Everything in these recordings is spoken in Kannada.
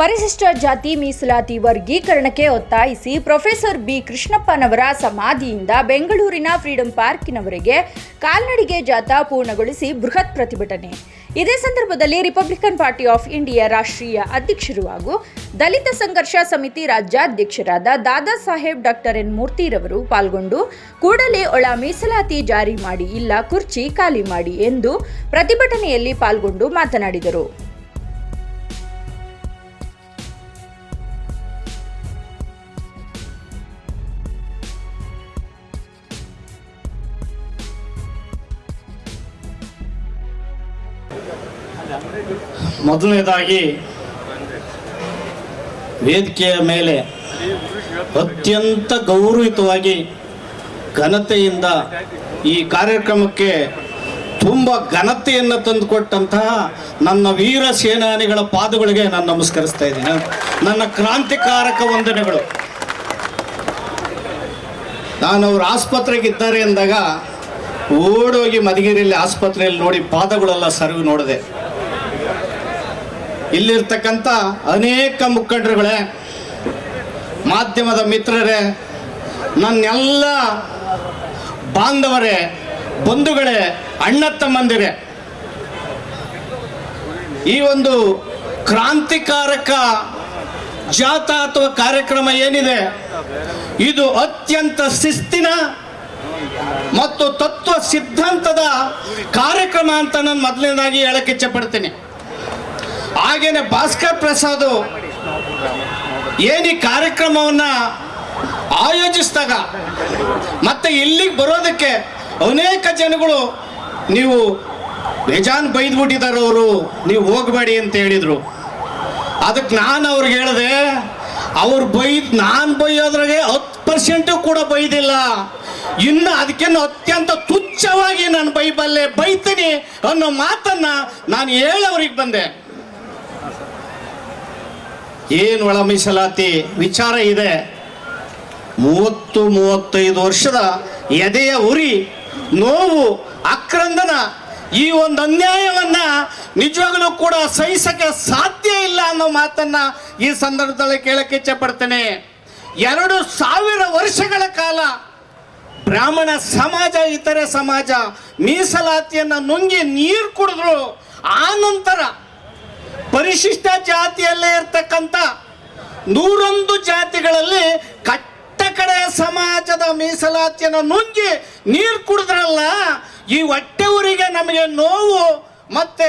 ಪರಿಶಿಷ್ಟ ಜಾತಿ ಮೀಸಲಾತಿ ವರ್ಗೀಕರಣಕ್ಕೆ ಒತ್ತಾಯಿಸಿ ಪ್ರೊಫೆಸರ್ ಬಿ ಕೃಷ್ಣಪ್ಪನವರ ಸಮಾಧಿಯಿಂದ ಬೆಂಗಳೂರಿನ ಫ್ರೀಡಂ ಪಾರ್ಕಿನವರೆಗೆ ಕಾಲ್ನಡಿಗೆ ಜಾಥಾ ಪೂರ್ಣಗೊಳಿಸಿ ಬೃಹತ್ ಪ್ರತಿಭಟನೆ. ಇದೇ ಸಂದರ್ಭದಲ್ಲಿ ರಿಪಬ್ಲಿಕನ್ ಪಾರ್ಟಿ ಆಫ್ ಇಂಡಿಯಾ ರಾಷ್ಟ್ರೀಯ ಅಧ್ಯಕ್ಷರು ಹಾಗೂ ದಲಿತ ಸಂಘರ್ಷ ಸಮಿತಿ ರಾಜ್ಯಾಧ್ಯಕ್ಷರಾದ ದಾದಾ ಸಾಹೇಬ್ ಡಾಕ್ಟರ್ ಎನ್ ಮೂರ್ತಿರವರು ಪಾಲ್ಗೊಂಡು, ಕೂಡಲೇ ಒಳ ಮೀಸಲಾತಿ ಜಾರಿ ಮಾಡಿ ಇಲ್ಲ, ಕುರ್ಚಿ ಖಾಲಿ ಮಾಡಿ ಎಂದು ಪ್ರತಿಭಟನೆಯಲ್ಲಿ ಪಾಲ್ಗೊಂಡು ಮಾತನಾಡಿದರು. ಮೊದಲನೇದಾಗಿ ವೇದಿಕೆಯ ಮೇಲೆ ಅತ್ಯಂತ ಗೌರವಯುತವಾಗಿ ಘನತೆಯಿಂದ ಈ ಕಾರ್ಯಕ್ರಮಕ್ಕೆ ತುಂಬ ಘನತೆಯನ್ನು ತಂದುಕೊಟ್ಟಂತಹ ನನ್ನ ವೀರ ಸೇನಾನಿಗಳ ಪಾದಗಳಿಗೆ ನಾನು ನಮಸ್ಕರಿಸ್ತಾ ಇದ್ದೀನಿ. ನನ್ನ ಕ್ರಾಂತಿಕಾರಕ ವಂದನೆಗಳು. ನಾನು ಅವ್ರ ಆಸ್ಪತ್ರೆಗೆ ಇದ್ದಾರೆ ಅಂದಾಗ ಓಡೋಗಿ ಮಧುಗಿರಿಯಲ್ಲಿ ಆಸ್ಪತ್ರೆಯಲ್ಲಿ ನೋಡಿ ಪಾದಗಳೆಲ್ಲ ಸರಿವು ನೋಡಿದೆ. ಇಲ್ಲಿರ್ತಕ್ಕಂಥ ಅನೇಕ ಮುಖಂಡರುಗಳೇ, ಮಾಧ್ಯಮದ ಮಿತ್ರರೇ, ನನ್ನೆಲ್ಲ ಬಾಂಧವರೇ, ಬಂಧುಗಳೇ, ಅಣ್ಣ ತಮ್ಮಂದಿರೇ, ಈ ಒಂದು ಕ್ರಾಂತಿಕಾರಕ ಜಾಥಾ ಅಥವಾ ಕಾರ್ಯಕ್ರಮ ಏನಿದೆ, ಇದು ಅತ್ಯಂತ ಶಿಸ್ತಿನ ಮತ್ತು ತತ್ವ ಸಿದ್ಧಾಂತದ ಕಾರ್ಯಕ್ರಮ ಅಂತ ನಾನು ಮೊದಲನೇದಾಗಿ ಹೇಳಕ್ಕೆ ಇಚ್ಛಪಡ್ತೀನಿ ಹಾಗೇನೆ ಭಾಸ್ಕರ್ ಪ್ರಸಾದ್ ಏನು ಕಾರ್ಯಕ್ರಮವನ್ನ ಆಯೋಜಿಸಿದಾಗ ಮತ್ತೆ ಇಲ್ಲಿಗೆ ಬರೋದಕ್ಕೆ ಅನೇಕ ಜನಗಳು ನೀವು ಬೇಜಾನ್ ಬೈದ್ಬಿಟ್ಟಿದ್ದಾರೆ ಅವರು ನೀವು ಹೋಗಬೇಡಿ ಅಂತ ಹೇಳಿದರು. ಅದಕ್ಕೆ ನಾನು ಅವ್ರಿಗೆ ಹೇಳಿದೆ, ಅವ್ರು ಬೈದ್, ನಾನು ಬೈಯೋದ್ರಾಗೆ ಹತ್ತು ಪರ್ಸೆಂಟು ಕೂಡ ಬೈದಿಲ್ಲ. ಇನ್ನು ಅದಕ್ಕಿಂತ ಅತ್ಯಂತ ತುಚ್ಛವಾಗಿ ನಾನು ಬೈಬಲ್ಲೆ ಬೈತೀನಿ ಅನ್ನೋ ಮಾತನ್ನ ನಾನು ಹೇಳೋರಿಗೆ ಬಂದೆ. ಏನು ಒಳ ಮೀಸಲಾತಿ? ವಿಚಾರ ಇದೆ. ಮೂವತ್ತು, ಮೂವತ್ತೈದು ವರ್ಷದ ಎದೆಯ ಉರಿ, ನೋವು, ಅಕ್ರಂದನ ಈ ಒಂದು ಅನ್ಯಾಯವನ್ನ ನಿಜವಾಗಲೂ ಕೂಡ ಸಹಿಸಕ್ಕೆ ಸಾಧ್ಯ ಇಲ್ಲ ಅನ್ನೋ ಮಾತನ್ನ ಈ ಸಂದರ್ಭದಲ್ಲಿ ಕೇಳಕ್ಕೆ ಇಚ್ಛೆ ಎರಡು ಸಾವಿರ ವರ್ಷಗಳ ಕಾಲ ಬ್ರಾಹ್ಮಣ ಸಮಾಜ, ಇತರೆ ಸಮಾಜ ಮೀಸಲಾತಿಯನ್ನ ನುಂಗಿ ನೀರು ಕುಡಿದ್ರು. ಆ ನಂತರ ಇರ್ತಕ್ಕಂಥ ನೂರೊಂದು ಜಾತಿಗಳಲ್ಲಿ ಕಟ್ಟ ಕಡೆ ಸಮಾಜದ ಮೀಸಲಾತಿಯನ್ನು ನುಂಗಿ ನೀರು ಕುಡಿದ್ರಲ್ಲ, ಈ ಹೊಟ್ಟೆ ಊರಿಗೆ ನಮಗೆ ನೋವು ಮತ್ತೆ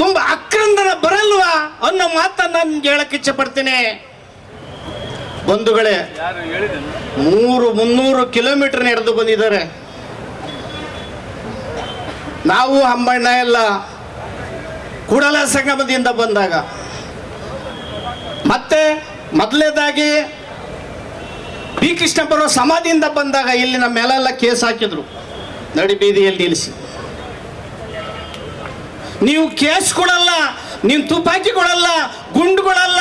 ತುಂಬಾ ಅಕ್ರಂದನ ಬರಲ್ವಾ ಅನ್ನೋ ಮಾತನ್ನ ನಾನು ಹೇಳಕ್ಕೆ ಇಚ್ಛೆ ಪಡ್ತೀನಿ ಬಂಧುಗಳೇ, ಮೂರು ಮುನ್ನೂರು ಕಿಲೋಮೀಟರ್ ನಡೆದು ಬಂದಿದ್ದಾರೆ. ನಾವು ಹಂಬಣ್ಣ ಎಲ್ಲ ಕೂಡಲ ಸಂಗಮದಿಂದ ಬಂದಾಗ ಮತ್ತೆ ಮೊದಲನೇದಾಗಿ ಬಿ ಕೃಷ್ಣಪ್ಪರ ಸಮಾಧಿಯಿಂದ ಬಂದಾಗ ಇಲ್ಲಿ ನಮ್ಮ ಮೇಲೆಲ್ಲ ಕೇಸ್ ಹಾಕಿದ್ರು. ನಡಿ ಬೀದಿಯಲ್ಲಿ ನಿಲ್ಲಿಸಿ. ನೀವು ಕೇಸ್ ಕೊಡಲ್ಲ ನೀವು ತುಪಾಕಿ ಕೊಡಲ್ಲ ಗುಂಡುಗಳಲ್ಲ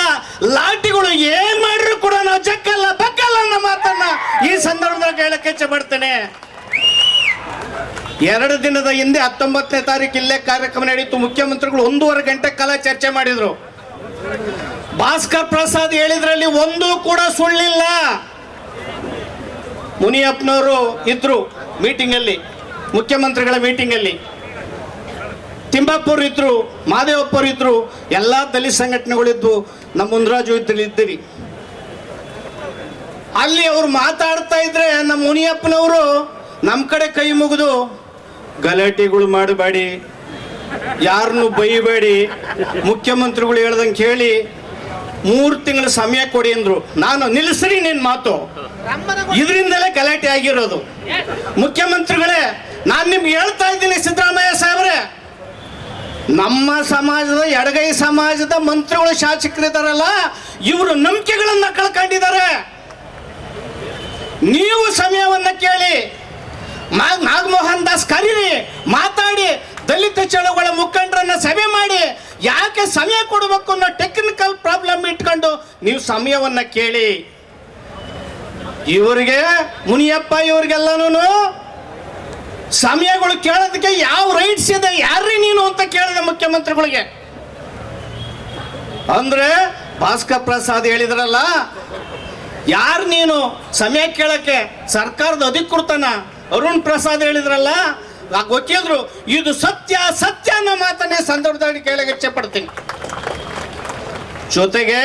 ಲಾಠಿಗಳು ಏನ್ ಮಾಡಿದ್ರು ಕೂಡ ನಾವು ಜಕ್ಕಲ್ಲ, ಬಕ್ಕಲ್ಲ ಅನ್ನೋ ಮಾತನ್ನ ಈ ಸಂದರ್ಭದಲ್ಲಿ ಹೇಳಕ್ಕೆ ಇಚ್ಛೆ ಪಡ್ತೇನೆ. ಎರಡು ದಿನದ ಹಿಂದೆ ಹತ್ತೊಂಬತ್ತನೇ ತಾರೀಕು ಇಲ್ಲೇ ಕಾರ್ಯಕ್ರಮ ನಡೀತು. ಮುಖ್ಯಮಂತ್ರಿಗಳು ಒಂದೂವರೆ ಗಂಟೆ ಕಾಲ ಚರ್ಚೆ ಮಾಡಿದ್ರು. ಭಾಸ್ಕರ್ ಪ್ರಸಾದ್ ಹೇಳಿದ್ರಲ್ಲಿ ಒಂದು ಕೂಡ ಸುಳ್ಳಿಲ್ಲ. ಮುನಿಯಪ್ಪನವರು ಇದ್ರು ಮೀಟಿಂಗ್ ಅಲ್ಲಿ ಮುಖ್ಯಮಂತ್ರಿಗಳ ಮೀಟಿಂಗ್ ಅಲ್ಲಿ ತಿಂಬಾಪುರ್ ಇದ್ರು, ಮಾದೇವಪ್ಪರು ಇದ್ರು, ಎಲ್ಲ ದಲಿತ ಸಂಘಟನೆಗಳಿದ್ವು ನಮ್ಮ ಮುನ್ರಾಜು ಇದ್ದೀವಿ. ಅಲ್ಲಿ ಅವ್ರು ಮಾತಾಡ್ತಾ ಇದ್ರೆ ನಮ್ಮ ಮುನಿಯಪ್ಪನವರು ನಮ್ಮ ಕಡೆ ಕೈ ಮುಗಿದು, ಗಲಾಟೆಗಳು ಮಾಡಬೇಡಿ, ಯಾರನ್ನು ಬೈಬೇಡಿ, ಮುಖ್ಯಮಂತ್ರಿಗಳು ಹೇಳ್ದಂಗೆ ಕೇಳಿ ಮೂರು ತಿಂಗಳ ಸಮಯ ಕೊಡಿ ಅಂದ್ರು. ನಾನು ನಿಲ್ಲಿಸ್ರಿ ನಿನ್ ಮಾತು. ಇದರಿಂದಲೇ ಗಲಾಟೆ ಆಗಿರೋದು. ಮುಖ್ಯಮಂತ್ರಿಗಳೇ, ನಾನು ನಿಮ್ಗೆ ಹೇಳ್ತಾ ಇದ್ದೀನಿ ಸಿದ್ದರಾಮಯ್ಯ ಸಾಹೇಬ್ರೆ. ನಮ್ಮ ಸಮಾಜದ, ಎಡಗೈ ಸಮಾಜದ ಮಂತ್ರಿಗಳು ಶಾಸಕರಿದಾರಲ್ಲ, ಇವರು ನಂಬಿಕೆಗಳನ್ನ ಕಳ್ಕೊಂಡಿದ್ದಾರೆ. ನೀವು ಸಮಯವನ್ನ ಕೇಳಿ. ನಾಗಮೋಹನ್ ದಾಸ್ ಕರೀರಿ, ಮಾತಾಡಿ, ದಲಿತ ಚಳುವಳ ಮುಖಂಡರನ್ನ ಸಭೆ ಮಾಡಿ ಯಾಕೆ ಸಮಯ ಕೊಡಬೇಕು ಅನ್ನೋ ಟೆಕ್ನಿಕಲ್ ಪ್ರಾಬ್ಲಮ್ ಇಟ್ಕೊಂಡು ನೀವು ಸಮಯವನ್ನ ಕೇಳಿ. ಇವರಿಗೆ, ಮುನಿಯಪ್ಪ ಇವ್ರಿಗೆಲ್ಲನೂ ಸಮಯಗಳು ಕೇಳೋದಕ್ಕೆ ಯಾವ ರೈಟ್ಸ್ ಇದೆ, ಯಾರ್ರಿ ನೀನು ಅಂತ ಕೇಳಿದೆ ಮುಖ್ಯಮಂತ್ರಿಗಳಿಗೆ. ಅಂದ್ರೆ ಭಾಸ್ಕರ್ ಪ್ರಸಾದ್ ಹೇಳಿದ್ರಲ್ಲ, ಯಾರು ನೀನು ಸಮಯ ಕೇಳಕ್ಕೆ ಸರ್ಕಾರದ ಅಧಿಕೃತನ ಅರುಣ್ ಪ್ರಸಾದ್ ಹೇಳಿದ್ರಲ್ಲ ಗೊತ್ತಿದ್ರು ಇದು ಸತ್ಯ ಸತ್ಯ ಅನ್ನೋ ಮಾತನ್ನೇ ಸಂದರ್ಭದಲ್ಲಿ ಕೇಳಕ್ಕೆ ಇಚ್ಛೆ ಪಡ್ತೀನಿ ಜೊತೆಗೆ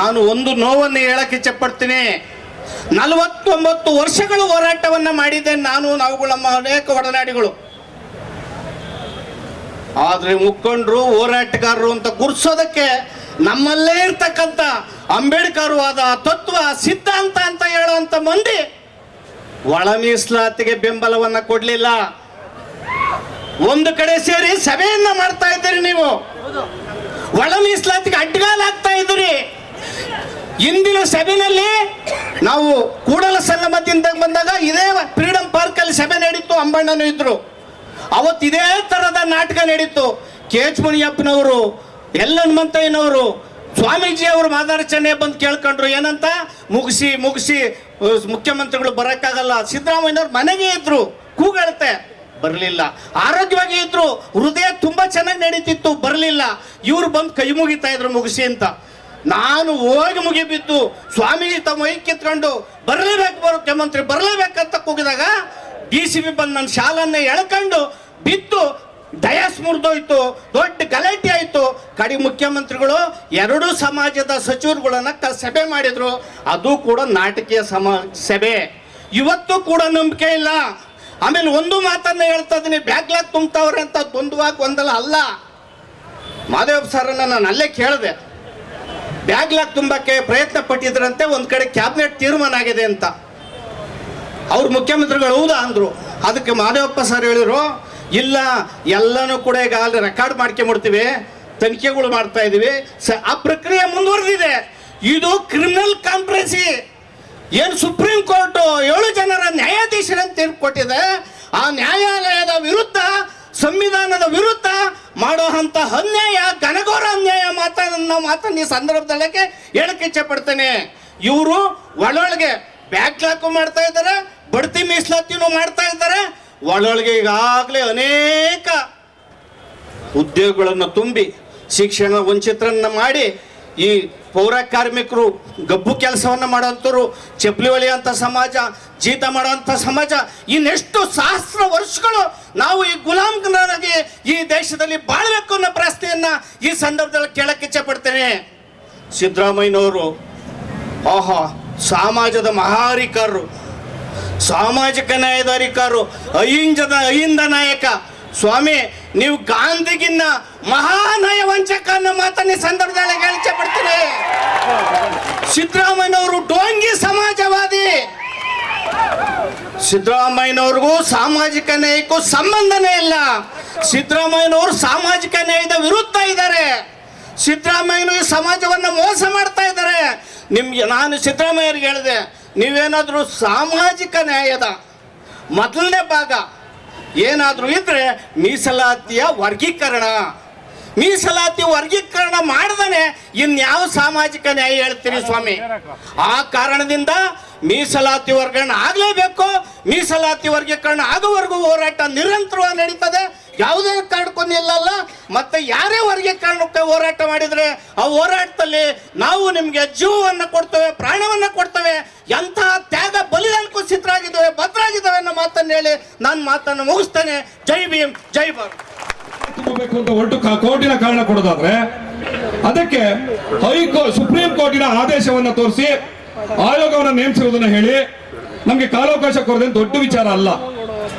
ನಾನು ಒಂದು ನೋವನ್ನು ಹೇಳಕ್ಕೆ ಇಚ್ಛೆ ಪಡ್ತೀನಿ ನಲವತ್ತೊಂಬತ್ತು ವರ್ಷಗಳು ಹೋರಾಟವನ್ನ ಮಾಡಿದ್ದೆ ನಾನು ನಾವುಗಳು ನಮ್ಮ ಅನೇಕ ಒಡನಾಡಿಗಳು. ಆದ್ರೆ ಮುಖಂಡರು, ಹೋರಾಟಗಾರರು ಅಂತ ಗುರ್ಸೋದಕ್ಕೆ ನಮ್ಮಲ್ಲೇ ಇರ್ತಕ್ಕಂಥ ಅಂಬೇಡ್ಕರ್ವಾದ ತತ್ವ, ಸಿದ್ಧಾಂತ ಅಂತ ಹೇಳುವಂತ ಮಂದಿ ಒಳ ಮೀಸಲಾತಿಗೆ ಬೆಂಬಲವನ್ನ ಕೊಡ್ಲಿಲ್ಲ. ಒಂದು ಕಡೆ ಸೇರಿ ಸಭೆಯನ್ನ ಮಾಡ್ತಾ ಇದ್ದೀರಿ ನೀವು. ಒಳ ಮೀಸಲಾತಿಗೆ ಅಡ್ಡಗಾಲಾಗ್ತಾ ಇದ್ದೀರಿ. ಇಂದಿನ ಸಭೆಯಲ್ಲಿ ನಾವು ಕೂಡಲ ಸಂಗಮದಿಂದ ಬಂದಾಗ ಇದೇ ಫ್ರೀಡಂ ಪಾರ್ಕ್ ಅಲ್ಲಿ ಸಭೆ ನಡೀತು, ಅಂಬಣ್ಣನು ಇದ್ರು. ಅವತ್ತು ಇದೇ ತರದ ನಾಟಕ ನಡೀತು. ಕೆ ಎಚ್ ಮುನಿಯಪ್ಪನವರು, ಎಲ್ ಹನುಮಂತಯ್ಯನವರು, ಸ್ವಾಮೀಜಿ ಅವರು ಮಾದಾರ್ಚನೆ ಬಂದು ಕೇಳ್ಕೊಂಡ್ರು. ಏನಂತ? ಮುಗಿಸಿ ಮುಗಿಸಿ, ಮುಖ್ಯಮಂತ್ರಿಗಳು ಬರೋಕ್ಕಾಗಲ್ಲ. ಸಿದ್ದರಾಮಯ್ಯನವ್ರು ಮನೆಗೆ ಇದ್ರು. ಕೂಗಳುತ್ತೆ. ಬರಲಿಲ್ಲ. ಆರೋಗ್ಯವಾಗಿ ಇದ್ರು ಹೃದಯ ತುಂಬಾ ಚೆನ್ನಾಗಿ ನಡೀತಿತ್ತು, ಬರಲಿಲ್ಲ. ಇವ್ರು ಬಂದು ಕೈ ಮುಗಿತಾ ಇದ್ರು ಮುಗಿಸಿ ಅಂತ. ನಾನು ಹೋಗಿ ಮುಗಿಬಿದ್ದು ಸ್ವಾಮೀಜಿ ತಮ್ಮ ಮೈ ಕಿತ್ಕೊಂಡು ಬರಲೇಬೇಕು ಮುಖ್ಯಮಂತ್ರಿ, ಬರಲೇಬೇಕಂತ ಕೂಗಿದಾಗ ಡಿ ಸಿ ಬಿ ಬಂದು ನನ್ನ ಶಾಲನ್ನ ಎಳ್ಕೊಂಡು ಬಿದ್ದು ದಯ ಮುರಿದೋಯ್ತು ದೊಡ್ಡ ಗಲಾಟೆ ಆಯಿತು. ಕಡಿ ಮುಖ್ಯಮಂತ್ರಿಗಳು ಎರಡೂ ಸಮಾಜದ ಸಚಿವರುಗಳನ್ನ ಕ ಸಭೆ ಮಾಡಿದ್ರು. ಅದು ಕೂಡ ನಾಟಕೀಯ ಸಮ, ಸಭೆ. ಇವತ್ತು ಕೂಡ ನಂಬಿಕೆ ಇಲ್ಲ. ಆಮೇಲೆ ಒಂದು ಮಾತನ್ನ ಹೇಳ್ತಾ ಇದ್ದೀನಿ ಬ್ಯಾಕ್ಲಾಗ್ ತುಂಬ್ತಾವ್ರೆ ಅಂತ ದ್ವಂದ್ವಾಗಿ ಒಂದಲ್ಲ, ಅಲ್ಲ. ಮಾದೇವ್ ಸರ್ ನಾನು ಅಲ್ಲೇ ಕೇಳಿದೆ. ಬ್ಯಾಗ್ಲಾಗ್ ತುಂಬಕ್ಕೆ ಪ್ರಯತ್ನ ಪಟ್ಟಿದ್ರಂತೆ, ಒಂದ್ ಕಡೆ ಕ್ಯಾಬಿನೆಟ್ ತೀರ್ಮಾನ ಆಗಿದೆ ಅಂತ. ಅವ್ರ ಮುಖ್ಯಮಂತ್ರಿಗಳು ಹೌದಾ ಅಂದ್ರು. ಅದಕ್ಕೆ ಮಾದೇವಪ್ಪ ಸರ್ ಹೇಳಿದ್ರು, ಇಲ್ಲ, ಎಲ್ಲನೂ ಕೂಡ ಈಗ ಅಲ್ಲಿ ರೆಕಾರ್ಡ್ ಮಾಡ್ಕೊಂಬಿಡ್ತೀವಿ ತನಿಖೆಗಳು ಮಾಡ್ತಾ ಇದೀವಿ. ಆ ಪ್ರಕ್ರಿಯೆ ಮುಂದುವರೆದಿದೆ. ಇದು ಕ್ರಿಮಿನಲ್ ಕಾನ್ಫರೆನ್ಸಿ ಏನು ಸುಪ್ರೀಂ ಕೋರ್ಟ್ ಏಳು ಜನರ ನ್ಯಾಯಾಧೀಶರನ್ನು ತೀರ್ಪು ಕೊಟ್ಟಿದೆ, ಆ ನ್ಯಾಯಾಲಯದ ವಿರುದ್ಧ, ಸಂವಿಧಾನದ ವಿರುದ್ಧ ಮಾಡೋ ಅಂತ ಅನ್ಯಾಯ, ಘನಘೋರ ಅನ್ಯಾಯ ಮಾತನ್ನ ಮಾತನ್ನ ಈ ಸಂದರ್ಭದಲ್ಲಕ್ಕೆ ಹೇಳಕ್ಕೆ ಇಚ್ಛೆ ಪಡ್ತೇನೆ ಇವರು ಒಳೊಳಗೆ ಬ್ಯಾಕ್ಲಾಕು ಮಾಡ್ತಾ ಇದ್ದಾರೆ, ಬಡ್ತಿ ಮೀಸಲಾತಿನೂ ಮಾಡ್ತಾ ಇದ್ದಾರೆ, ಒಳೊಳಗೆ ಈಗಾಗಲೇ ಅನೇಕ ಉದ್ಯೋಗಗಳನ್ನು ತುಂಬಿ ಶಿಕ್ಷಣ ವಂಚಿತರನ್ನ ಮಾಡಿ ಈ ಪೌರ ಕಾರ್ಮಿಕರು ಗಬ್ಬು ಕೆಲಸವನ್ನು ಮಾಡೋಂಥವ್ರು ಚಪ್ಪಲಿ ಹೊಲಿಯುವಂಥ ಸಮಾಜ, ಜೀತ ಮಾಡೋಂಥ ಸಮಾಜ, ಇನ್ನೆಷ್ಟು ಸಹಸ್ರ ವರ್ಷಗಳು ನಾವು ಈ ಗುಲಾಮನಾಗಿ ಈ ದೇಶದಲ್ಲಿ ಬಾಳ್ಬೇಕು ಅನ್ನೋ ಪ್ರಶ್ನೆಯನ್ನ ಈ ಸಂದರ್ಭದಲ್ಲಿ ಕೇಳಕ್ಕೆ ಇಚ್ಛಪಡ್ತೇನೆ. ಸಿದ್ದರಾಮಯ್ಯನವರು, ಆಹಾ, ಸಮಾಜದ ಮಹಾರಿಕರು ಸಾಮಾಜಿಕ ನ್ಯಾಯಾಧಿಕಾರರು ಅಹಿಂಜದ ಅಹಿಂದ ನಾಯಕ. ಸ್ವಾಮಿ ನೀವು ಗಾಂಧಿಗಿನ್ನ ಮಹಾನಯ ವಂಚಕ ಅನ್ನೋ ಮಾತನ್ನ ಸಂದರ್ಭದಲ್ಲಿ ಹೇಳಿಕೆ ಪಡ್ತೀನಿ ಸಿದ್ದರಾಮಯ್ಯನವರು ಡೋಂಗಿ ಸಮಾಜವಾದಿ. ಸಿದ್ದರಾಮಯ್ಯನವ್ರಿಗೂ ಸಾಮಾಜಿಕ ನ್ಯಾಯಕ್ಕೂ ಸಂಬಂಧನೇ ಇಲ್ಲ. ಸಿದ್ದರಾಮಯ್ಯನವರು ಸಾಮಾಜಿಕ ನ್ಯಾಯದ ವಿರುದ್ಧ ಇದ್ದಾರೆ. ಸಿದ್ದರಾಮಯ್ಯನು ಈ ಸಮಾಜವನ್ನು ಮೋಸ ಮಾಡ್ತಾ ಇದ್ದಾರೆ. ನಿಮ್ಗೆ ನಾನು ಸಿದ್ದರಾಮಯ್ಯರಿಗೆ ಹೇಳಿದೆ, ನೀವೇನಾದರೂ ಸಾಮಾಜಿಕ ನ್ಯಾಯದ ಮೊದಲನೇ ಭಾಗ ಏನಾದರೂ ಇದ್ರೆ ಮೀಸಲಾತಿಯ ವರ್ಗೀಕರಣ. ಮೀಸಲಾತಿ ವರ್ಗೀಕರಣ ಮಾಡದನೆ ಇನ್ಯಾವ ಸಾಮಾಜಿಕ ನ್ಯಾಯ ಹೇಳ್ತೀರಿ ಸ್ವಾಮಿ? ಆ ಕಾರಣದಿಂದ ಮೀಸಲಾತಿ ವರ್ಗೀಕರಣ ಆಗಲೇಬೇಕು. ಮೀಸಲಾತಿ ವರ್ಗೀಕರಣ ಆಗುವವರೆಗೂ ಹೋರಾಟ ನಿರಂತರವಾಗಿ ನಡೀತದೆ. ಯಾವುದೇ ಕಾರಣಕ್ಕೂ ನಿಲ್ಲಲ್ಲ. ಮತ್ತೆ ಯಾರೇ ವರ್ಗೀಕರಣಕ್ಕೆ ಹೋರಾಟ ಮಾಡಿದ್ರೆ ಆ ಹೋರಾಟದಲ್ಲಿ ನಾವು ನಿಮಗೆ ಜೀವವನ್ನು ಕೊಡ್ತೇವೆ, ಪ್ರಾಣವನ್ನು ಕೊಡ್ತೇವೆ. ಎಂತಹ ತ್ಯಾಗ ಬಲಿದಾನಕ್ಕೂ ಸಿದ್ಧರಾಗಿದ್ದೇವೆ, ಭದ್ರಾಗಿದ್ದೇವೆ ಅನ್ನೋ ಮಾತನ್ನು ಹೇಳಿ ನಾನು ಮಾತನ್ನು ಮುಗಿಸ್ತೇನೆ. ಜೈ ಭೀಮ್, ಜೈ ಭಾರತ್. ಅಂತ ಕಾ- ಕೋರ್ಟಿನ ಕಾರಣ ಕೊಡೋದಾದ್ರೆ, ಅದಕ್ಕೆ ಹೈಕೋ, ಸುಪ್ರೀಂ ಕೋರ್ಟಿನ ಆದೇಶವನ್ನು ತೋರಿಸಿ, ಆಯೋಗವನ್ನು ನೇಮಿಸಿರುವುದನ್ನು ಹೇಳಿ, ನಮಗೆ ಕಾಲಾವಕಾಶ ಕೊಡದೆ ದೊಡ್ಡ ವಿಚಾರ ಅಲ್ಲ.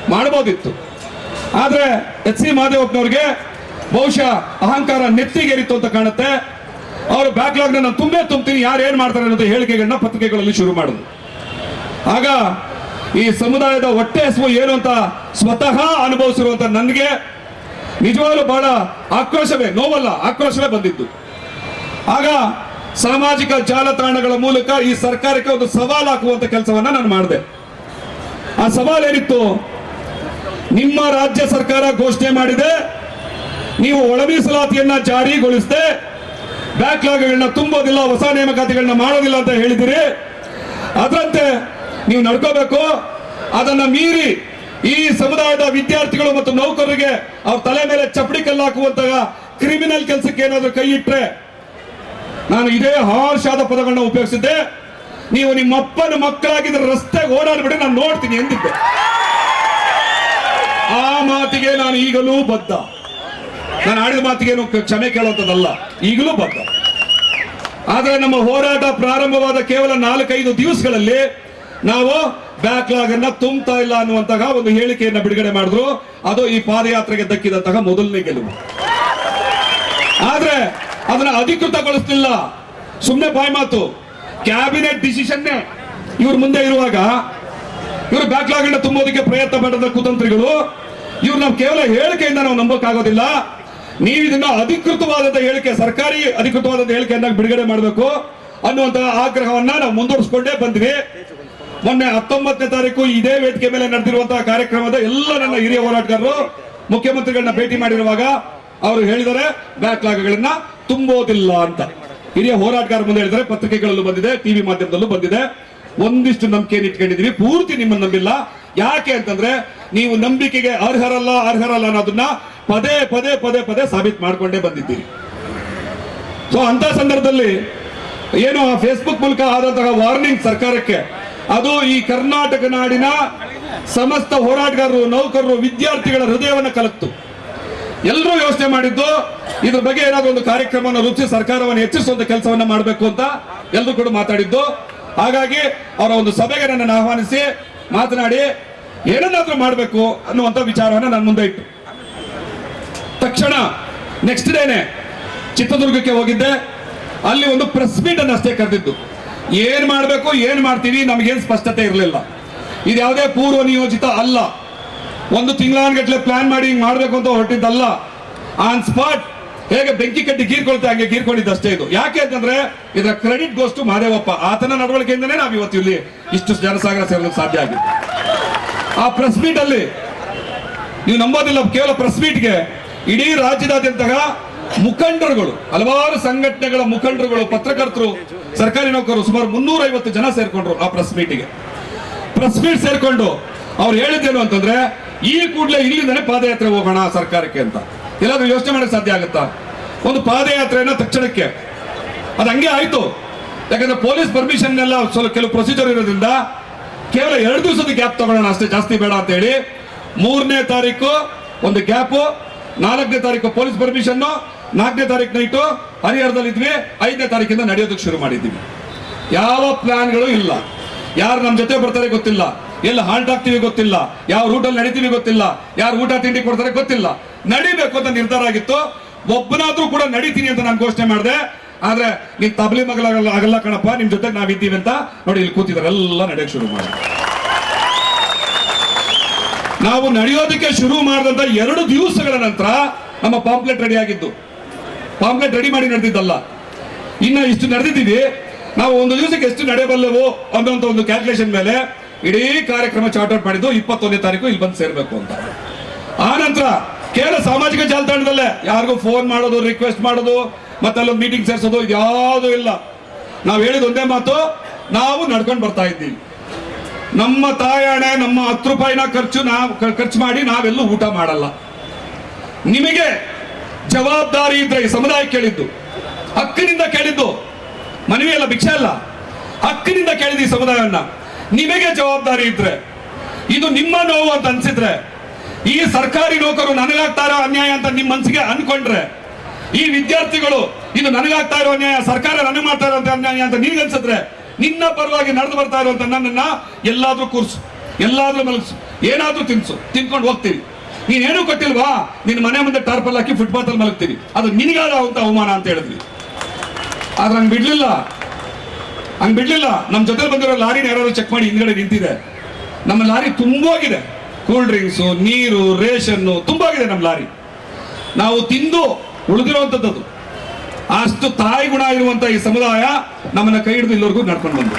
ಮಾಡಬಹುದಿತ್ತು ಆದ್ರೆ ಎಚ್ ಸಿ ಮಹದೇವಪ್ಪನವ್ರಿಗೆ ಬಹುಶಃ ಅಹಂಕಾರ ನೆತ್ತಿಗೇರಿತ್ತು ಅಂತ ಕಾಣುತ್ತೆ. ಅವರು ಬ್ಯಾಕ್ಲಾಗ್ ನಾನು ತುಂಬೇ ತುಂಬ್ತೀನಿ. ಯಾರು ಏನ್ ಮಾಡ್ತಾರೆ ಅನ್ನೋ ಹೇಳಿಕೆಗಳನ್ನ ಪತ್ರಿಕೆಗಳಲ್ಲಿ ಶುರು ಮಾಡಿದ್ರು ಆಗ ಈ ಸಮುದಾಯದ ಹೊಟ್ಟೆ ಹಸುವು ಏನು ಅಂತ ಸ್ವತಃ ಅನುಭವಿಸಿರುವಂತ ನನಗೆ ನಿಜವಾಗ್ಲೂ ಬಹಳ ಆಕ್ರೋಶವೇ, ನೋವಲ್ಲ, ಆಕ್ರೋಶವೇ ಬಂದಿದ್ದು. ಆಗ ಸಾಮಾಜಿಕ ಜಾಲತಾಣಗಳ ಮೂಲಕ ಈ ಸರ್ಕಾರಕ್ಕೆ ಒಂದು ಸವಾಲು ಹಾಕುವಂತ ಕೆಲಸವನ್ನ ನಾನು ಮಾಡಿದೆ. ಆ ಸವಾಲು ಏನಿತ್ತು? ನಿಮ್ಮ ರಾಜ್ಯ ಸರ್ಕಾರ ಘೋಷಣೆ ಮಾಡಿದೆ, ನೀವು ಒಳ ಮೀಸಲಾತಿಯನ್ನ ಜಾರಿಗೊಳಿಸದೆ ಬ್ಯಾಕ್ಲಾಗ್ಗಳನ್ನ ತುಂಬೋದಿಲ್ಲ, ಹೊಸ ನೇಮಕಾತಿಗಳನ್ನ ಮಾಡೋದಿಲ್ಲ ಅಂತ ಹೇಳಿದಿರಿ. ಅದರಂತೆ ನೀವು ನಡ್ಕೋಬೇಕು. ಅದನ್ನ ಮೀರಿ ಈ ಸಮುದಾಯದ ವಿದ್ಯಾರ್ಥಿಗಳು ಮತ್ತು ನೌಕರರಿಗೆ ಅವ್ರ ತಲೆ ಮೇಲೆ ಚಪ್ಪಡಿ ಕಲ್ಲಾಕುವಂತಹ ಕ್ರಿಮಿನಲ್ ಕೆಲಸಕ್ಕೆ ಏನಾದರೂ ಕೈ ಇಟ್ಟರೆ ನಾನು ಇದೇ ಹಾರ್ಷಾದ ಪದಗಳನ್ನ ಉಪಯೋಗಿಸಿದ್ದೆ. ನೀವು ನಿಮ್ಮ ಅಪ್ಪನ ಮಕ್ಕಳಾಗಿದ್ರೆ ರಸ್ತೆಗೆ ಓಡಾಡ್ಬಿಡಿ, ನಾನು ನೋಡ್ತೀನಿ ಎಂದಿದ್ದೆ. ಆ ಮಾತಿಗೆ ನಾನು ಈಗಲೂ ಬದ್ಧ. ನಾನು ಆಡಿದ ಮಾತಿಗೆ ಏನು ಕ್ಷಮೆ ಕೇಳುವಂಥದ್ದಲ್ಲ ಈಗಲೂ ಬದ್ಧ ಆದರೆ ನಮ್ಮ ಹೋರಾಟ ಪ್ರಾರಂಭವಾದ ಕೇವಲ ನಾಲ್ಕೈದು ದಿವಸಗಳಲ್ಲಿ ನಾವು ಬ್ಯಾಕ್ಲಾಗ್ ಅನ್ನ ತುಂಬುತ್ತಾ ಇಲ್ಲ ಅನ್ನುವಂತಹ ಒಂದು ಹೇಳಿಕೆಯನ್ನ ಬಿಡುಗಡೆ ಮಾಡಿದ್ರು. ಅದು ಈ ಪಾದಯಾತ್ರೆಗೆ ದಕ್ಕಿದಂತಹ ಮೊದಲನೇ ಗೆಲುವು. ಆದ್ರೆ ಅದನ್ನ ಅಧಿಕೃತಗೊಳಿಸ್ತಿಲ್ಲ ಸುಮ್ಮನೆ ಬಾಯಿ ಮಾತು. ಕ್ಯಾಬಿನೆಟ್ ಡಿಸಿಷನ್ನೇ ಇವ್ರ ಮುಂದೆ ಇರುವಾಗ ಇವರು ಬ್ಯಾಕ್ಲಾಗ್ ಅನ್ನ ತುಂಬೋದಕ್ಕೆ ಪ್ರಯತ್ನ ಪಡೆದ ಕುತಂತ್ರಿಗಳು, ಇವ್ರು ನಾವು ಕೇವಲ ಹೇಳಿಕೆಯಿಂದ ನಾವು ನಂಬೋಕ್ಕಾಗೋದಿಲ್ಲ. ನೀವು ಇದನ್ನ ಅಧಿಕೃತವಾದಂತಹ ಹೇಳಿಕೆ, ಸರ್ಕಾರಿ ಅಧಿಕೃತವಾದಂತ ಹೇಳಿಕೆಯನ್ನ ಬಿಡುಗಡೆ ಮಾಡಬೇಕು ಅನ್ನುವಂತಹ ಆಗ್ರಹವನ್ನ ನಾವು ಮುಂದುವರಿಸಿಕೊಂಡೇ ಬಂದ್ವಿ. ಮೊನ್ನೆ ಹತ್ತೊಂಬತ್ತನೇ ತಾರೀಕು ಇದೇ ವೇದಿಕೆ ಮೇಲೆ ನಡೆದಿರುವಂತಹ ಕಾರ್ಯಕ್ರಮದ ಎಲ್ಲ ನನ್ನ ಹಿರಿಯ ಹೋರಾಟಗಾರರು, ಮುಖ್ಯಮಂತ್ರಿಗಳನ್ನ ಭೇಟಿ ಮಾಡಿರುವಾಗ ಅವರು ಹೇಳಿದರೆ ಬ್ಯಾಕ್ಲಾಗ್ಗಳನ್ನ ತುಂಬೋದಿಲ್ಲ ಅಂತ. ಹಿರಿಯ ಹೋರಾಟಗಾರ ಮುಂದೆ ಹೇಳಿದರೆ ಪತ್ರಿಕೆಗಳಲ್ಲೂ ಬಂದಿದೆ, ಟಿವಿ ಮಾಧ್ಯಮದಲ್ಲೂ ಬಂದಿದೆ. ಒಂದಿಷ್ಟು ನಂಬಿಕೆಯನ್ನು ಇಟ್ಕೊಂಡಿದೀವಿ ಪೂರ್ತಿ ನಿಮ್ಮನ್ನು ನಂಬಿಲ್ಲ. ಯಾಕೆ ಅಂತಂದ್ರೆ ನೀವು ನಂಬಿಕೆಗೆ ಅರ್ಹರಲ್ಲ ಅರ್ಹರಲ್ಲ ಅನ್ನೋದನ್ನ ಪದೇ ಪದೇ ಪದೇ ಪದೇ ಸಾಬೀತು ಮಾಡಿಕೊಂಡೇ ಬಂದಿದ್ದೀರಿ. ಸೊ ಅಂತ ಸಂದರ್ಭದಲ್ಲಿ ಏನು ಆ ಫೇಸ್ಬುಕ್ ಮೂಲಕ ಆದಂತಹ ವಾರ್ನಿಂಗ್ ಸರ್ಕಾರಕ್ಕೆ, ಅದು ಈ ಕರ್ನಾಟಕ ನಾಡಿನ ಸಮಸ್ತ ಹೋರಾಟಗಾರರು, ನೌಕರರು, ವಿದ್ಯಾರ್ಥಿಗಳ ಹೃದಯವನ್ನು ಕಲಕ್ತು ಎಲ್ಲರೂ ವ್ಯವಸ್ಥೆ ಮಾಡಿದ್ದು, ಇದ್ರ ಬಗ್ಗೆ ಏನಾದ್ರು ಒಂದು ಕಾರ್ಯಕ್ರಮವನ್ನು ರೂಪಿಸಿ, ಸರ್ಕಾರವನ್ನು ಹೆಚ್ಚಿಸುವಂತ ಕೆಲಸವನ್ನ ಮಾಡಬೇಕು ಅಂತ ಎಲ್ಲರೂ ಕೂಡ ಮಾತಾಡಿದ್ದು. ಹಾಗಾಗಿ ಅವರ ಒಂದು ಸಭೆಗೆ ನನ್ನನ್ನು ಆಹ್ವಾನಿಸಿ ಮಾತನಾಡಿ, ಏನನ್ನಾದ್ರೂ ಮಾಡಬೇಕು ಅನ್ನುವಂತ ವಿಚಾರವನ್ನ ನನ್ನ ಮುಂದೆ ಇಟ್ಟು. ತಕ್ಷಣ ನೆಕ್ಸ್ಟ್ ಡೇನೆ ಚಿತ್ರದುರ್ಗಕ್ಕೆ ಹೋಗಿದ್ದೆ. ಅಲ್ಲಿ ಒಂದು ಪ್ರೆಸ್ ಮೀಟ್ ಅನ್ನು ಅಷ್ಟೇ ಕರೆದಿದ್ದು. ಏನ್ ಮಾಡಬೇಕು, ಏನ್ ಮಾಡ್ತೀವಿ, ನಮಗೇನು ಸ್ಪಷ್ಟತೆ ಇರಲಿಲ್ಲ. ಇದು ಯಾವುದೇ ಪೂರ್ವ ನಿಯೋಜಿತ ಅಲ್ಲ. ಒಂದು ತಿಂಗಳಾನ್ಗಟ್ಲೆ ಪ್ಲಾನ್ ಮಾಡಿ ಹಿಂಗೆ ಮಾಡಬೇಕು ಅಂತ ಹೊರಟಿದ್ದಲ್ಲ. ಆನ್ ಸ್ಪಾಟ್ ಹೇಗೆ ಬೆಂಕಿ ಕಟ್ಟಿ ಗೀರ್ಕೊಳ್ತೆ, ಹಂಗೆ ಗೀರ್ಕೊಂಡಿದ್ದು ಅಷ್ಟೇ ಇದು. ಯಾಕೆ ಅಂತಂದ್ರೆ, ಇದರ ಕ್ರೆಡಿಟ್ ಗೋಸ್ಟು ಮಹದೇವಪ್ಪ ಆತನ ನಡವಳಿಕೆಯಿಂದನೇ ನಾವು ಇವತ್ತು ಇಲ್ಲಿ ಇಷ್ಟು ಜನಸಾಗರ ಸೇರಲು ಸಾಧ್ಯ ಆಗಿದೆ. ಆ ಪ್ರೆಸ್ ಮೀಟ್ ಅಲ್ಲಿ, ನೀವು ನಂಬೋದಿಲ್ಲ, ಕೇವಲ ಪ್ರೆಸ್ ಮೀಟ್ಗೆ ಇಡೀ ರಾಜ್ಯದಾದ್ಯಂತ ಮುಖಂಡರುಗಳು, ಹಲವಾರು ಸಂಘಟನೆಗಳ ಮುಖಂಡರುಗಳು, ಪತ್ರಕರ್ತರು, ಸರ್ಕಾರಿ ನೌಕರರು ಸುಮಾರು ಮುನ್ನೂರ ಐವತ್ತು ಜನ ಸೇರ್ಕೊಂಡ್ರು ಆ ಪ್ರೆಸ್ ಮೀಟಿಗೆ ಪ್ರೆಸ್ ಮೀಟ್ ಸೇರ್ಕೊಂಡು ಅವ್ರು ಹೇಳಿದ್ದೇನು ಅಂತಂದ್ರೆ, ಈ ಕೂಡಲೇ ಇಲ್ಲಿಂದಲೇ ಪಾದಯಾತ್ರೆ ಹೋಗೋಣ ಸರ್ಕಾರಕ್ಕೆ ಅಂತ. ಎಲ್ಲಾದ್ರೂ ಯೋಚನೆ ಮಾಡಕ್ಕೆ ಸಾಧ್ಯ ಆಗುತ್ತಾ? ಒಂದು ಪಾದಯಾತ್ರೆಯನ್ನ ತಕ್ಷಣಕ್ಕೆ. ಅದು ಹಂಗೆ ಆಯ್ತು. ಯಾಕಂದ್ರೆ ಪೊಲೀಸ್ ಪರ್ಮಿಷನ್ ಎಲ್ಲ ಸ್ವಲ್ಪ ಕೆಲವು ಪ್ರೊಸೀಜರ್ ಇರೋದ್ರಿಂದ ಕೇವಲ ಎರಡು ದಿವಸದ ಗ್ಯಾಪ್ ತಗೊಳ್ಳೋಣ ಅಷ್ಟೇ, ಜಾಸ್ತಿ ಬೇಡ ಅಂತ ಹೇಳಿ ಮೂರನೇ ತಾರೀಕು ಒಂದು ಗ್ಯಾಪು ನಾಲ್ಕನೇ ತಾರೀಕು ಪೊಲೀಸ್ ಪರ್ಮಿಷನ್ನು, ನಾಲ್ಕನೇ ತಾರೀಕು ನೈಟು ಹರಿಹರದಲ್ಲಿ ಇದ್ವಿ ಐದನೇ ತಾರೀಕಿಂದ ನಡೆಯೋದಕ್ಕೆ ಶುರು ಮಾಡಿದ್ದೀವಿ. ಯಾವ ಪ್ಲಾನ್ಗಳು ಇಲ್ಲ. ಯಾರು ನಮ್ಮ ಜೊತೆ ಬರ್ತಾರೆ ಗೊತ್ತಿಲ್ಲ. ಎಲ್ಲಿ ಹಾಲ್ಟ್ ಆಗ್ತೀವಿ ಗೊತ್ತಿಲ್ಲ. ಯಾವ ರೂಟಲ್ಲಿ ನಡಿತೀವಿ ಗೊತ್ತಿಲ್ಲ. ಯಾರು ಊಟ ತಿಂಡಿ ಕೊಡ್ತಾರೆ ಗೊತ್ತಿಲ್ಲ. ನಡಿಬೇಕು ಅಂತ ನಿರ್ಧಾರ ಆಗಿತ್ತು. ಒಬ್ಬನಾದ್ರೂ ಕೂಡ ನಡೀತೀನಿ ಅಂತ ನಾನು ಘೋಷಣೆ ಮಾಡಿದೆ. ಆದ್ರೆ ನೀನ್ ತಬಲಿ ಮಗಲಾಗಲ್ಲ, ಆಗಲ್ಲ ಕಣಪ್ಪ. ನಿಮ್ ಜೊತೆ ನಾವಿದ್ದೀವಿ ಅಂತ ನೋಡಿ ಇಲ್ಲಿ ಕೂತಿದ್ದಾರೆ. ಎಲ್ಲ ನಡೆಯಕ್ಕೆ ಶುರು ಮಾಡಿ ನಾವು ನಡೆಯೋದಕ್ಕೆ ಶುರು ಮಾಡಿದಂತ ಎರಡು ದಿವಸಗಳ ನಂತರ ನಮ್ಮ ಪಾಂಪ್ಲೆಟ್ ರೆಡಿ ಆಗಿದ್ದು. ಪಾಂಪ್ಲೆಟ್ ರೆಡಿ ಮಾಡಿ ನಡೆದಿದ್ದಲ್ಲ. ಇನ್ನ ಇಷ್ಟು ನಡೆದಿದ್ದೀವಿ. ನಾವು ಒಂದು ದಿವಸಕ್ಕೆ ಎಷ್ಟು ನಡೆಯಬಲ್ಲೆವು ಅನ್ನೋಂಥ ಒಂದು ಕ್ಯಾಲ್ಕುಲೇಷನ್ ಮೇಲೆ ಇಡೀ ಕಾರ್ಯಕ್ರಮ ಚಾರ್ಟ್ ಔಟ್ ಮಾಡಿದ್ದು ಇಪ್ಪತ್ತೊಂದನೇ ತಾರೀಕು ಇಲ್ಲಿ ಬಂದು ಸೇರ್ಬೇಕು ಅಂತ. ಆ ನಂತರ ಕೇವಲ ಸಾಮಾಜಿಕ ಜಾಲತಾಣದಲ್ಲೇ ಯಾರಿಗೂ ಫೋನ್ ಮಾಡೋದು ರಿಕ್ವೆಸ್ಟ್ ಮಾಡೋದು ಮತ್ತೆ ಅಲ್ಲೊಂದು ಮೀಟಿಂಗ್ ಸೇರಿಸೋದು ಇದ್ಯಾವುದೂ ಇಲ್ಲ. ನಾವು ಹೇಳಿದ ಒಂದೇ ಮಾತು, ನಾವು ನಡ್ಕೊಂಡು ಬರ್ತಾ ಇದ್ದೀವಿ. ನಮ್ಮ ತಾಯಣೆ ನಮ್ಮ ಹತ್ತು ರೂಪಾಯಿನ ಖರ್ಚು ನಾವು ಖರ್ಚು ಮಾಡಿ ನಾವೆಲ್ಲೂ ಊಟ ಮಾಡಲ್ಲ. ನಿಮಗೆ ಜವಾಬ್ದಾರಿ ಇದ್ರೆ ಈ ಸಮುದಾಯ ಕೇಳಿದ್ದು, ಹಕ್ಕಿನಿಂದ ಕೇಳಿದ್ದು, ಮನವಿ ಅಲ್ಲ, ಭಿಕ್ಷೆ ಅಲ್ಲ. ಹಕ್ಕಿನಿಂದ ಕೇಳಿದ್ದು ಈ ಸಮುದಾಯವನ್ನ. ನಿಮಗೆ ಜವಾಬ್ದಾರಿ ಇದ್ರೆ, ಇದು ನಿಮ್ಮ ನೋವು ಅಂತ ಅನ್ಸಿದ್ರೆ, ಈ ಸರ್ಕಾರಿ ನೌಕರು ನನಗಾಗ್ತಾರೋ ಅನ್ಯಾಯ ಅಂತ ನಿಮ್ಮ ಮನಸ್ಸಿಗೆ ಅನ್ಕೊಂಡ್ರೆ, ಈ ವಿದ್ಯಾರ್ಥಿಗಳು, ಇದು ನನಗಾಗ್ತಾ ಇರೋ ಅನ್ಯಾಯ, ಸರ್ಕಾರ ನನಗೆ ಮಾಡ್ತಾ ಇರೋ ಅನ್ಯಾಯ ಅಂತ ನೀವು ಅನ್ಸಿದ್ರೆ ನಿನ್ನ ಪರವಾಗಿ ನಡೆದು ಬರ್ತಾ ಇರುವಂತ ನನ್ನನ್ನ ಎಲ್ಲಾದ್ರೂ ಕೂರ್ಸು, ಎಲ್ಲಾದ್ರೂ ಮಲಗಿಸು, ಏನಾದ್ರೂ ತಿನ್ಸು, ತಿನ್ಕೊಂಡು ಹೋಗ್ತೀವಿ. ನೀನೇನು ಕೊಟ್ಟಿಲ್ವಾ? ನಿನ್ನ ಮನೆ ಮುಂದೆ ಟಾರ್ಪಲ್ ಹಾಕಿ ಫುಟ್ಪಾತ್ ಅಲ್ಲಿ ಮಲಗ್ತೀನಿ ಅದು ನಿನಗಾದಂತ ಅವಮಾನ ಅಂತ ಹೇಳಿದ್ವಿ. ಆದ್ರೆ ಹಂಗ್ ಬಿಡ್ಲಿಲ್ಲ. ಹಂಗ್ ಬಿಡ್ಲಿಲ್ಲ. ನಮ್ಮ ಜೊತೆ ಬಂದಿರೋ ಲಾರಿನ ಯಾರು ಚೆಕ್ ಮಾಡಿ ಹಿಂದ್ಗಡೆ ನಿಂತಿದೆ. ನಮ್ಮ ಲಾರಿ ತುಂಬೋಗಿದೆ. ಕೂಲ್ ಡ್ರಿಂಕ್ಸು ನೀರು, ರೇಷನ್ನು ತುಂಬೋಗಿದೆ ನಮ್ಮ ಲಾರಿ. ನಾವು ತಿಂದು ಉಳಿದಿರುವಂಥದ್ದು. ಅಷ್ಟು ತಾಯಿ ಗುಣ ಇರುವಂತ ಈ ಸಮುದಾಯ ನಮ್ಮನ್ನ ಕೈ ಹಿಡಿದು ಇಲ್ಲಿವರೆಗೂ ನಡ್ಕೊಂಡು ಬಂದು